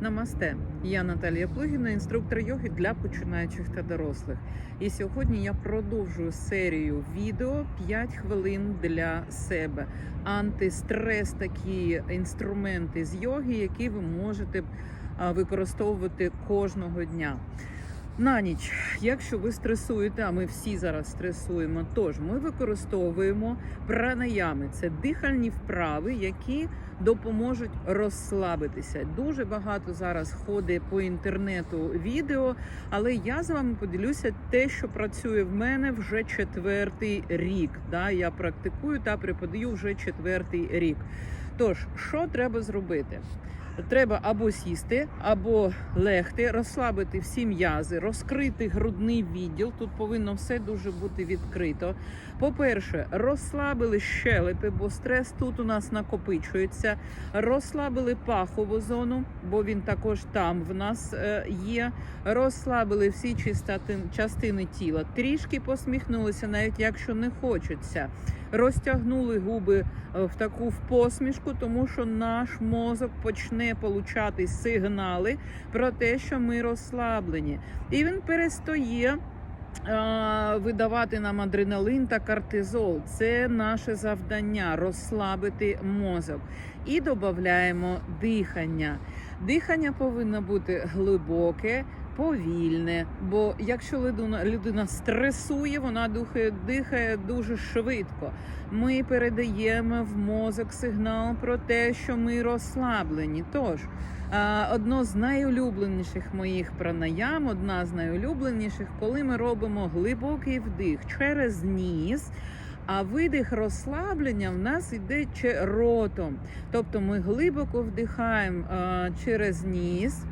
Намасте, я Наталія Плугіна, інструктор йоги для починаючих та дорослих. І сьогодні я продовжую серію відео 5 хвилин для себе. Антистрес, такі інструменти з йоги, які ви можете використовувати кожного дня. На ніч, якщо ви стресуєте, а ми всі зараз стресуємо, тож ми використовуємо пранаями. Це дихальні вправи, які допоможуть розслабитися. Дуже багато зараз ходить по інтернету відео, але я з вами поділюся те, що працює в мене вже четвертий рік. Да, я практикую та преподаю вже четвертий рік. Тож, що треба зробити? Треба або сісти, або легти, розслабити всі м'язи, розкрити грудний відділ. Тут повинно все дуже бути відкрито. По-перше, розслабили щелепи, бо стрес тут у нас накопичується. Розслабили пахову зону, бо він також там в нас е, є. Розслабили всі частини тіла. Трішки посміхнулися, навіть якщо не хочеться. Розтягнули губи е, в таку в посмішку, тому що наш мозок почне получати сигнали про те, що ми розслаблені, і він перестає. е, Видавати нам адреналин та кортизол це наше завдання розслабити мозок і додаємо дихання. Дихання повинно бути глибоке, повільне. Бо якщо людина, людина стресує, вона духає, дихає дуже швидко. Ми передаємо в мозок сигнал про те, що ми розслаблені. Тож одно з найулюбленіших моїх пранаям, одна з найулюбленіших, коли ми робимо глибокий вдих через ніс. А видих розслаблення в нас йде ротом. Тобто ми глибоко вдихаємо через ніс.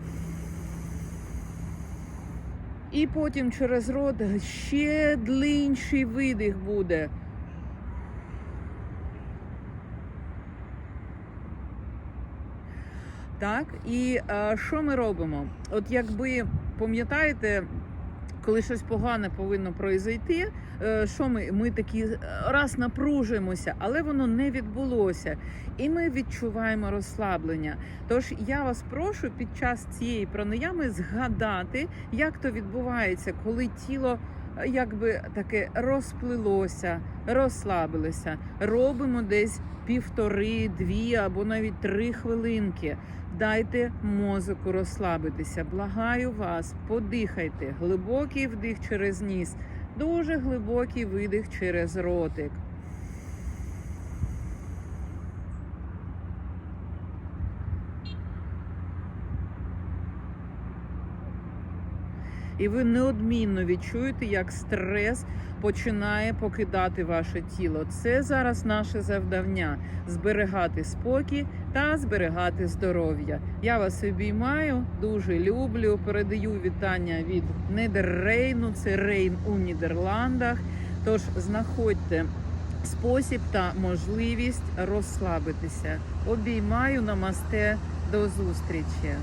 І потім через рот ще длинший видих буде. Так, і е, що ми робимо? От якби пам'ятаєте, коли щось погане повинно произойти, е, що ми, ми такі е, раз напружуємося, але воно не відбулося. І ми відчуваємо розслаблення. Тож я вас прошу під час цієї пранаями згадати, як то відбувається, коли тіло якби таке розплилося, розслабилося. Робимо десь півтори, дві або навіть три хвилинки. Дайте мозоку розслабитися. Благаю вас, подихайте. Глибокий вдих через ніс, дуже глибокий видих через ротик. І ви неодмінно відчуєте, як стрес починає покидати ваше тіло. Це зараз наше завдання зберегати спокій та зберегати здоров'я. Я вас обіймаю, дуже люблю. Передаю вітання від Недеррейну, це Рейн у Нідерландах. Тож знаходьте спосіб та можливість розслабитися. Обіймаю намасте. До зустрічі.